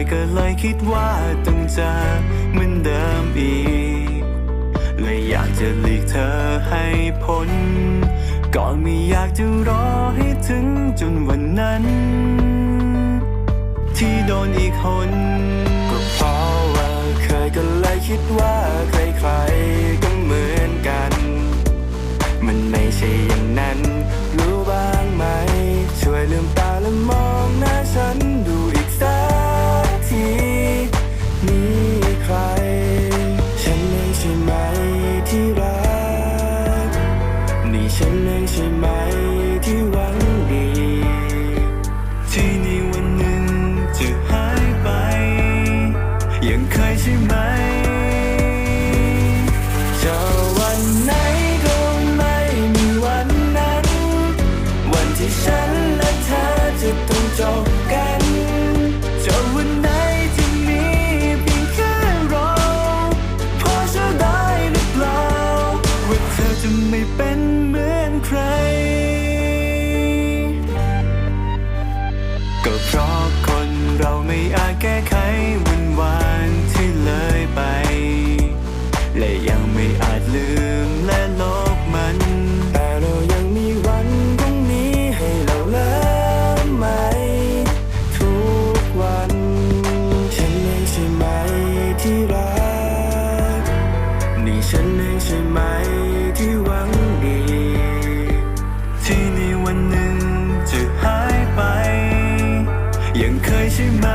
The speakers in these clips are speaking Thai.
ยก็เลยคิดว่าต้องเจอเหมือนเดิมอีกเลยอยากจะหลีกเธอให้พ้นก่อนไม่อยากจะรอให้ถึงจนวันนั้น ที่โดนอีกคน ก็เพราะว่าเคยก็เลยคิดว่า ใช่ไหมที่หวังดี ที่ในวันหนึ่งจะหายไป ยังเคยใช่ไหมจะวันไหนก็ไม่มีวันนั้น วันที่ฉันและเธอจะต้องจบกันจะวันไหนที่มีเพียงแค่เราพอจะได้หรือเปล่าว่าเธอจะไม่เป็น ยังเคยใช่ไหม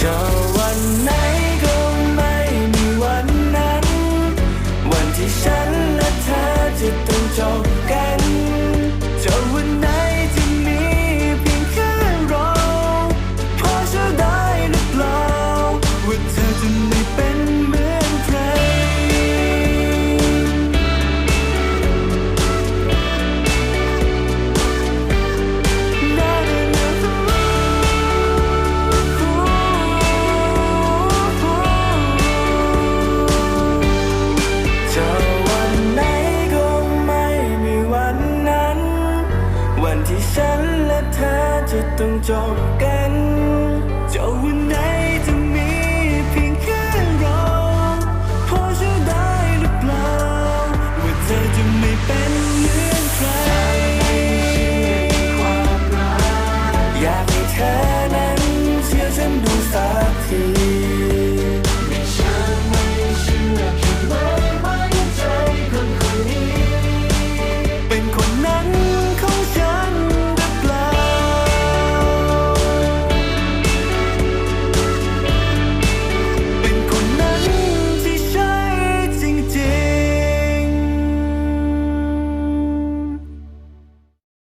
จะวันไหน ต้องจบกันเจ้าวันไหนจะ